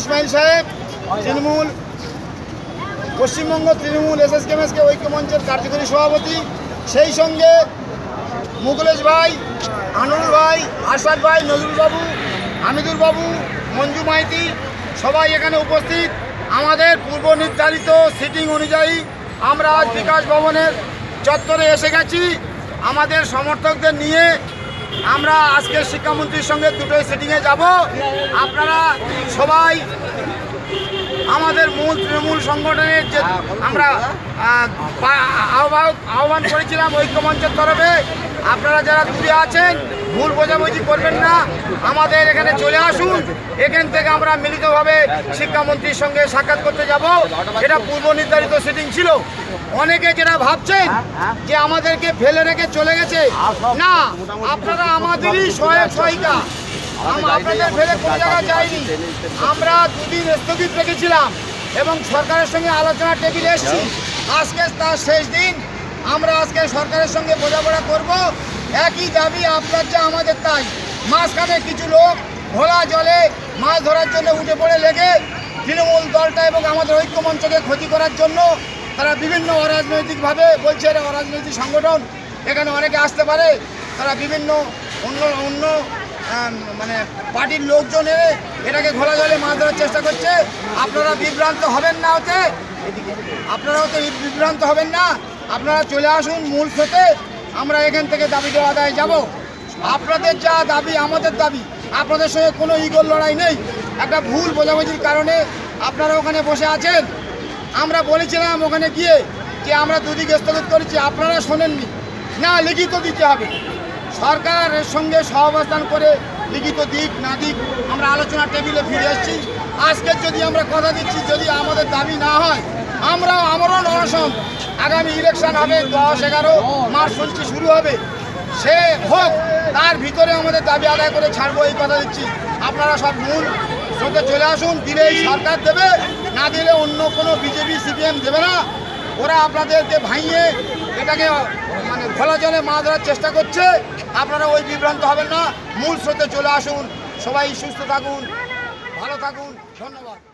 ইসমাইল সাহেব, Trinamool, Paschimbanga Trinamool S S KMSK ঐক্যমঞ্চের কার্যকরী সভাপতি। সেই সঙ্গে মুকুলেশ ভাই আনুর ভাই আশাদ ভাই নজরুলবাবু হামিদুর বাবু, মঞ্জু মাইতি সবাই এখানে উপস্থিত। আমাদের পূর্ব নির্ধারিত সিটিং অনুযায়ী আমরা আজ বিকাশ ভবনের চত্বরে এসে গেছি। আমাদের সমর্থকদের নিয়ে আমরা আজকে শিক্ষামন্ত্রীর সঙ্গে দুটোই সেটিংয়ে যাব। আপনারা সবাই আমাদের মূল তৃণমূল সংগঠনের যে আমরা আহ, আহ্বায়ক আহ্বান করেছিলাম ঐক্যমঞ্চের তরফে। আপনারা যারা দূরে আছেন ভুল বোঝাবুঝি করবেন না। আমাদের এখানে চলে আসুন। এখান থেকে আমরা মিলিতভাবে শিক্ষামন্ত্রীর সঙ্গে সাক্ষাৎ করতে যাব। এটা পূর্ব নির্ধারিত সিটিং ছিল। অনেকে যেটা ভাবছেন যে আমাদেরকে ফেলে রেখে চলে গেছে। না আপনারা আমাদেরই সহায়ক সহায়িকা। আপনাদের ফেলে কোনো যায়নি আমরা দুদিন স্থগিত রেখেছিলাম এবং সরকারের সঙ্গে আলোচনা টেবিলে এসেছি। আজকে তার শেষ দিন। আমরা আজকে সরকারের সঙ্গে বোঝাপড়া করব। একই দাবি আপনার যা আমাদের তাই। মাঝখানে কিছু লোক ঘোলা জলে মাছ ধরার জন্য উঠে পড়ে লেগে তৃণমূল দলটা এবং আমাদের ঐক্যমঞ্চকে ক্ষতি করার জন্য তারা বিভিন্ন অরাজনৈতিকভাবে বলছে এটা অরাজনৈতিক সংগঠন। এখানে অনেকে আসতে পারে। তারা বিভিন্ন অন্য অন্য মানে পার্টির লোকজন এনে এটাকে ঘোলা জলে মাছ ধরার চেষ্টা করছে। আপনারা বিভ্রান্ত হবেন না ওতে। আপনারা ওতে বিভ্রান্ত হবেন না। আপনারা চলে আসুন মূল স্রোতে। আমরা এখান থেকে দাবি আদায় যাব। আপনাদের যা দাবি, আমাদের দাবি। আপনাদের সঙ্গে কোনো ইগোর লড়াই নেই। একটা ভুল বোঝাবুঝির কারণে আপনারা ওখানে বসে আছেন। আমরা বলেছিলাম ওখানে গিয়ে যে আমরা দুদিকে স্থগিত করেছি, আপনারা শোনেননি। না, লিখিত দিতে হবে। সরকারের সঙ্গে সহাবস্থান করে লিখিত দিক না দিক আমরা আলোচনা টেবিলে ফিরে এসেছি। আজকের যদি আমরা কথা দিচ্ছি, যদি আমাদের দাবি না হয় আমরা আমরণ অনশন। আগামী ইলেকশন হবে দশ এগারো মার্চ শুনছি শুরু হবে। সে হোক, তার ভিতরে আমাদের দাবি আদায় করে ছাড়বো, এই কথা দিচ্ছি। আপনারা সব মূল সঙ্গে চলে আসুন দিলেই সরকার দেবে, না দিলে অন্য কোনো বিজেপি, সিপিএম দেবে না। ওরা আপনাদেরকে ভাঙিয়ে এটাকে খোলা জলে মাছ ধরার চেষ্টা করছে। আপনারা ওই বিভ্রান্ত হবেন না। মূল স্রোতে চলে আসুন। সবাই সুস্থ থাকুন। ভালো থাকুন। ধন্যবাদ।